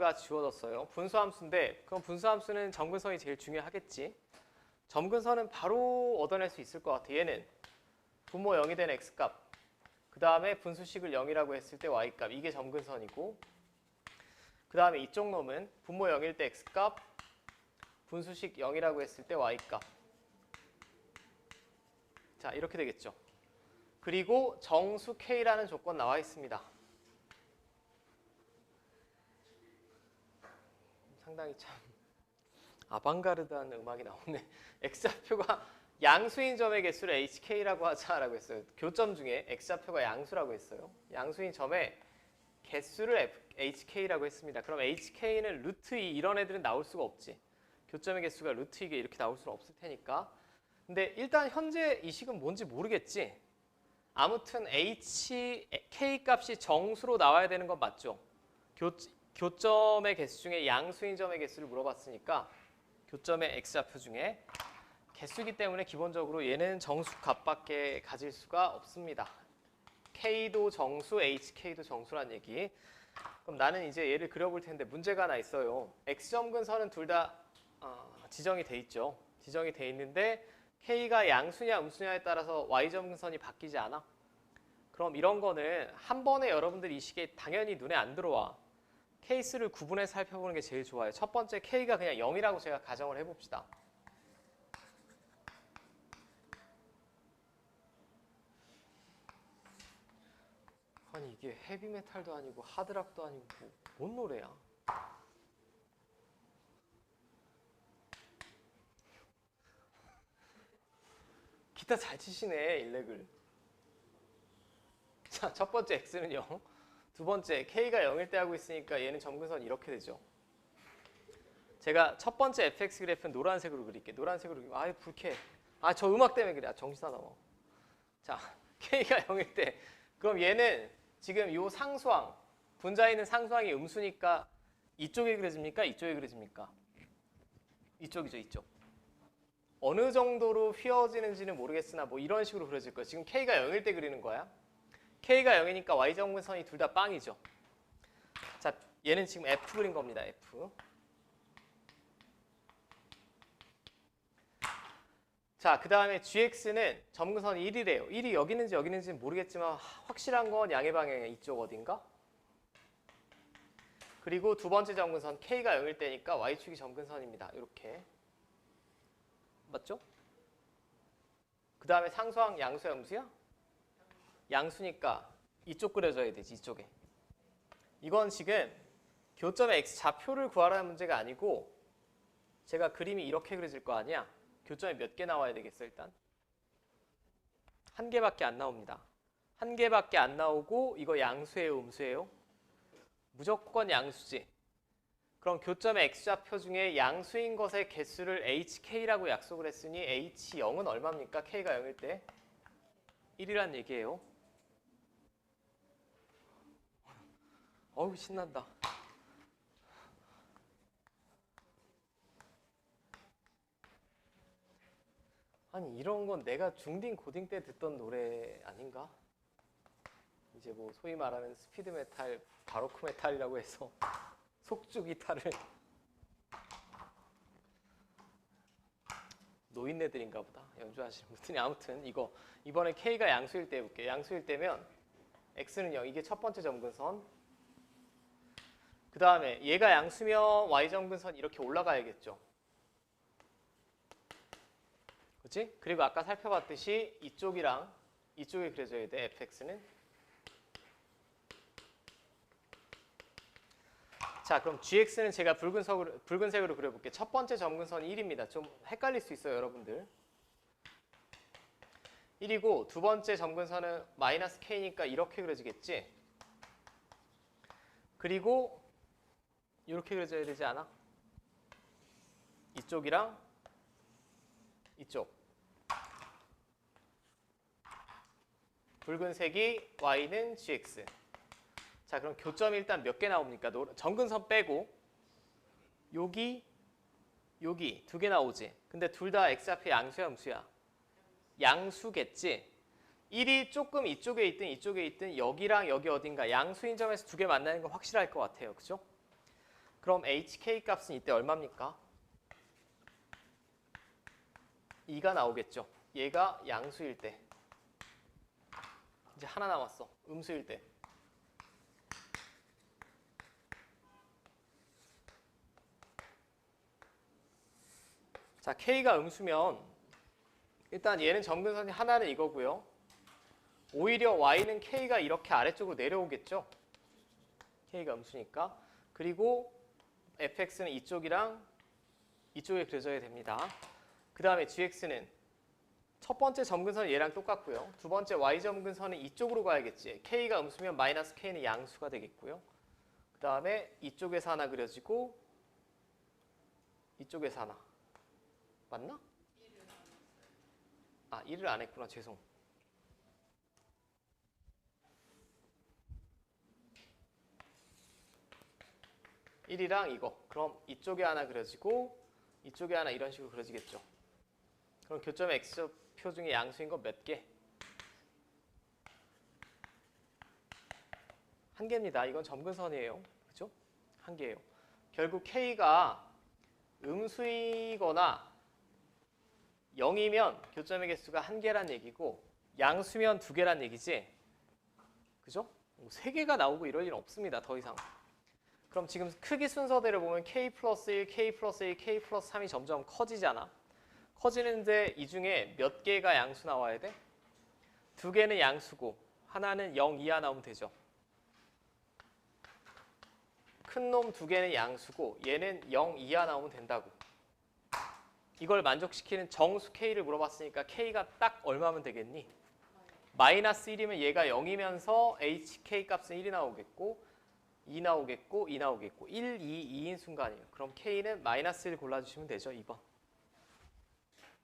같이 주어졌어요. 분수함수인데 그럼 분수함수는 점근선이 제일 중요하겠지. 점근선은 바로 얻어낼 수 있을 것 같아. 얘는 분모 0이 된 x값. 그 다음에 분수식을 0이라고 했을 때 y값. 이게 점근선이고 그 다음에 이쪽 놈은 분모 0일 때 x값, 분수식 0이라고 했을 때 y값. 자 이렇게 되겠죠. 그리고 정수 k라는 조건 나와 있습니다. 상당히 참 아방가르드한 음악이 나오네. x좌표가 양수인 점의 개수를 hk라고 하자라고 했어요. 교점 중에 x좌표가 양수라고 했어요. 양수인 점의 개수를 hk라고 했습니다. 그럼 hk는 루트 2 이런 애들은 나올 수가 없지. 교점의 개수가 루트 2게 이렇게 나올 수는 없을 테니까. 근데 일단 현재 이 식은 뭔지 모르겠지. 아무튼 h k 값이 정수로 나와야 되는 건 맞죠. 교, 교점의 개수 중에 양수인 점의 개수를 물어봤으니까 교점의 x좌표 중에 개수기 때문에 기본적으로 얘는 정수 값밖에 가질 수가 없습니다. k도 정수, hk도 정수란 얘기. 그럼 나는 이제 얘를 그려볼 텐데 문제가 하나 있어요. x점근선은 둘다 어, 지정이 돼 있죠. 지정이 돼 있는데 k가 양수냐 음수냐에 따라서 y점근선이 바뀌지 않아. 그럼 이런 거는 한 번에 여러분들 이 시기에 당연히 눈에 안 들어와. 케이스를 구분해 살펴보는 게 제일 좋아요. 첫 번째 k가 그냥 0이라고 제가 가정을 해봅시다. 아니 이게 헤비메탈도 아니고 하드락도 아니고 뭐, 뭔 노래야? 기타 잘 치시네 일렉을. 자, 첫 번째 x는 0. 두 번째 k가 0일 때 하고 있으니까 얘는 점근선 이렇게 되죠. 제가 첫 번째 fx 그래프는 노란색으로 그릴게. 노란색으로 그리고 아유 불쾌. 아저 음악 때문에 그래. 아, 정신 나눠. 자, k가 0일 때 그럼 얘는 지금 요 상수항 분자에 있는 상수항이 음수니까 이쪽에 그려집니까? 이쪽에 그려집니까? 이쪽이죠, 이쪽. 어느 정도로 휘어지는지는 모르겠으나 뭐 이런 식으로 그려질 거야. 지금 k가 0일 때 그리는 거야. K가 0이니까 y정근선이 둘 다 빵이죠. 자, 얘는 지금 f 그린 겁니다. f. 자, 그 다음에 gx는 점근선이 1이래요. 1이 여기 있는지 여기 있는지는 모르겠지만 확실한 건 양의 방향에 이쪽 어딘가? 그리고 두 번째 점근선 k가 0일 때니까 y축이 점근선입니다. 이렇게. 맞죠? 그 다음에 상수항 양수야 음수야? 양수니까 이쪽 그려줘야 되지 이쪽에. 이건 지금 교점의 x 좌표를 구하라는 문제가 아니고 제가 그림이 이렇게 그려질 거 아니야? 교점이 몇 개 나와야 되겠어 일단? 한 개밖에 안 나옵니다. 한 개밖에 안 나오고 이거 양수예요 음수예요? 무조건 양수지. 그럼 교점의 x좌표 중에 양수인 것의 개수를 hk라고 약속을 했으니 h0은 얼마입니까? k가 0일 때 1이란 얘기예요. 어우 신난다. 아니 이런 건 내가 중딩 고딩 때 듣던 노래 아닌가? 이제 뭐 소위 말하는 스피드 메탈, 바로크 메탈이라고 해서 속주 기타를 노인네들인가 보다 연주하시는 분들이 아무튼 이거 이번에 K가 양수일 때 해볼게요. 양수일 때면 X는 0 이게 첫 번째 점근선 그 다음에 얘가 양수면 Y 점근선 이렇게 올라가야겠죠. 그렇지? 그리고 아까 살펴봤듯이 이쪽이랑 이쪽에 그려져야 돼 fx는 자 그럼 gx는 제가 붉은색으로, 붉은색으로 그려볼게요. 첫 번째 점근선이 1입니다. 좀 헷갈릴 수 있어요 여러분들. 1이고 두 번째 점근선은 마이너스 k니까 이렇게 그려지겠지. 그리고 이렇게 그려져야 되지 않아? 이쪽이랑 이쪽. 붉은색이 y는 gx. 자, 그럼 교점이 일단 몇 개 나옵니까? 노- 정근선 빼고 여기 여기 두 개 나오지. 근데 둘 다 x좌표 양수야, 음수야? 양수겠지. 1이 조금 이쪽에 있든 이쪽에 있든 여기랑 여기 어딘가 양수인 점에서 두 개 만나는 건 확실할 것 같아요. 그죠? 그럼 HK 값은 이때 얼마입니까? 2가 나오겠죠. 얘가 양수일 때. 이제 하나 남았어. 음수일 때. 자, K가 음수면 일단 얘는 점근선이 하나는 이거고요. 오히려 Y는 K가 이렇게 아래쪽으로 내려오겠죠. K가 음수니까. 그리고 fx는 이쪽이랑 이쪽에 그려져야 됩니다. 그 다음에 gx는 첫 번째 점근선은 얘랑 똑같고요. 두 번째 y 점근선은 이쪽으로 가야겠지. k가 음수면 마이너스 k는 양수가 되겠고요. 그 다음에 이쪽에서 하나 그려지고 이쪽에서 하나. 맞나? 아, 1을 안 했구나. 죄송. 일이랑 이거. 그럼 이쪽에 하나 그려지고 이쪽에 하나 이런 식으로 그려지겠죠. 그럼 교점의 x표 중에 양수인 건 몇 개? 한 개입니다. 이건 점근선이에요. 그죠? 한 개예요. 결국 k가 음수이거나 0이면 교점의 개수가 한 개란 얘기고 양수면 두 개란 얘기지. 그죠? 뭐세 개가 나오고 이럴 일은 없습니다. 더 이상. 그럼 지금 크기 순서대로 보면 k 플러스 1, k 플러스 1, k 플러스 3이 점점 커지잖아. 커지는데 이 중에 몇 개가 양수 나와야 돼? 두 개는 양수고 하나는 0 이하 나오면 되죠. 큰 놈 두 개는 양수고 얘는 0 이하 나오면 된다고. 이걸 만족시키는 정수 k를 물어봤으니까 k가 딱 얼마면 되겠니? 마이너스 1이면 얘가 0이면서 hk 값은 1이 나오겠고 2 나오겠고 2 나오겠고 1, 2, 2인 순간이에요. 그럼 K는 마이너스 1 골라주시면 되죠. 2번.